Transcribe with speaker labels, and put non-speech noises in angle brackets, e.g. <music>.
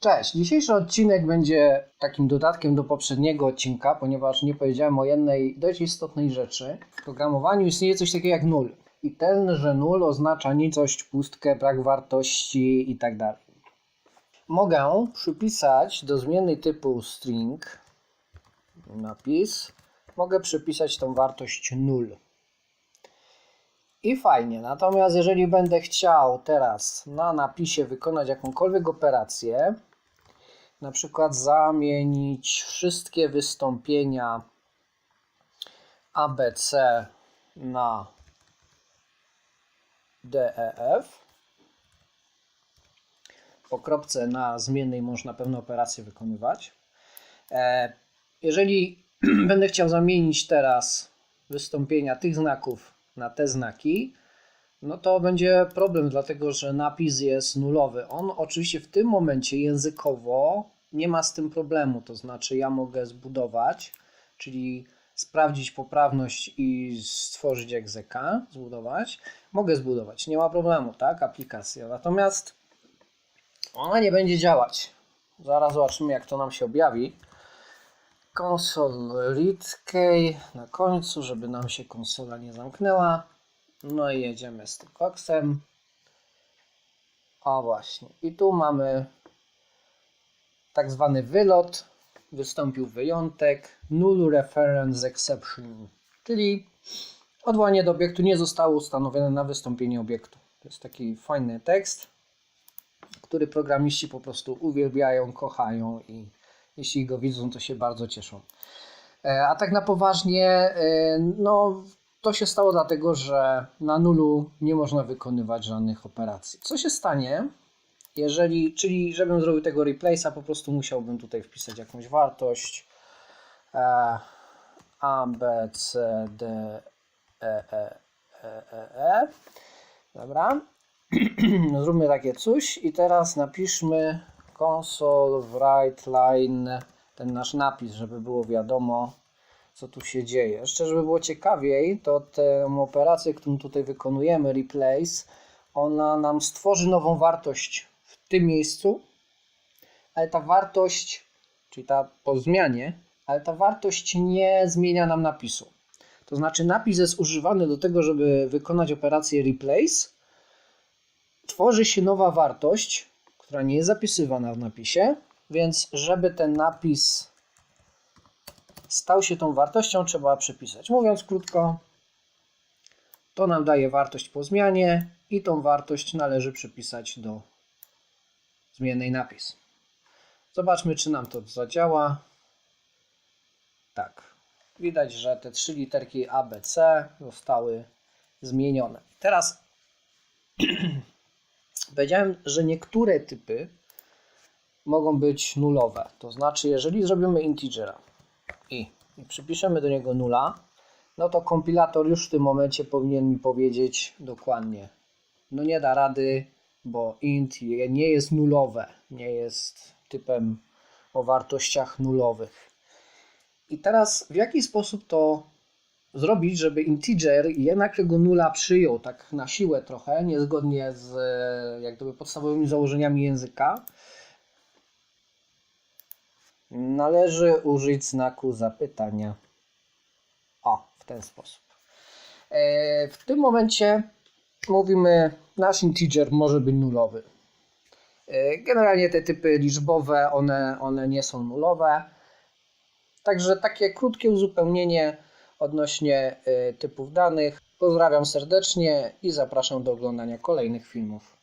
Speaker 1: Cześć, dzisiejszy odcinek będzie takim dodatkiem do poprzedniego odcinka, ponieważ nie powiedziałem o jednej dość istotnej rzeczy. W programowaniu istnieje coś takiego jak nul. I tenże nul oznacza nicość, pustkę, brak wartości itd. Mogę przypisać do zmiennej typu string napis, mogę przypisać tą wartość nul. I fajnie, natomiast jeżeli będę chciał teraz na napisie wykonać jakąkolwiek operację, na przykład zamienić wszystkie wystąpienia ABC na DEF, po kropce na zmiennej można pewne operacje wykonywać. E, Jeżeli <clears throat> będę chciał zamienić teraz wystąpienia tych znaków na te znaki, no to będzie problem, dlatego że napis jest nulowy. On oczywiście w tym momencie językowo nie ma z tym problemu, to znaczy ja mogę zbudować, czyli sprawdzić poprawność i stworzyć egzeka, zbudować. Mogę zbudować, nie ma problemu, tak, aplikacja. Natomiast ona nie będzie działać. Zaraz zobaczymy, jak to nam się objawi. Console na końcu, żeby nam się konsola nie zamknęła. No i jedziemy z tym koksem. O właśnie. I tu mamy tak zwany wylot. Wystąpił wyjątek. Null reference exception. Czyli odwołanie do obiektu nie zostało ustanowione na wystąpienie obiektu. To jest taki fajny tekst, który programiści po prostu uwielbiają, kochają i jeśli go widzą, to się bardzo cieszą. E, A tak na poważnie, e, no to się stało dlatego, że na nulu nie można wykonywać żadnych operacji. Co się stanie, jeżeli, czyli żebym zrobił tego replace'a, po prostu musiałbym tutaj wpisać jakąś wartość e, A, B, C, D, E, E, E, E, E. Dobra. <clears throat> Zróbmy takie coś i teraz napiszmy console write line ten nasz napis, żeby było wiadomo co tu się dzieje. Jeszcze żeby było ciekawiej, to tę operację, którą tutaj wykonujemy, replace, ona nam stworzy nową wartość w tym miejscu, ale ta wartość, czyli ta po zmianie, ale ta wartość nie zmienia nam napisu. To znaczy napis jest używany do tego, żeby wykonać operację replace, tworzy się nowa wartość, która nie jest zapisywana w napisie, więc żeby ten napis stał się tą wartością, trzeba przypisać. Mówiąc krótko, to nam daje wartość po zmianie i tą wartość należy przypisać do zmiennej napis. Zobaczmy, czy nam to zadziała. Tak. Widać, że te trzy literki A, B, C zostały zmienione. Teraz <clears throat> powiedziałem, że niektóre typy mogą być nulowe. To znaczy, jeżeli zrobimy integera i, i przypiszemy do niego nula, no to kompilator już w tym momencie powinien mi powiedzieć dokładnie. No nie da rady, bo int nie jest nulowe, nie jest typem o wartościach nulowych. I teraz w jaki sposób to zrobić, żeby integer jednak tego nula przyjął tak na siłę trochę, niezgodnie z e, jak gdyby podstawowymi założeniami języka, należy użyć znaku zapytania. O, w ten sposób. E, W tym momencie mówimy, nasz integer może być nulowy. E, Generalnie te typy liczbowe, one, one nie są nulowe. Także takie krótkie uzupełnienie odnośnie y, typów danych. Pozdrawiam serdecznie i zapraszam do oglądania kolejnych filmów.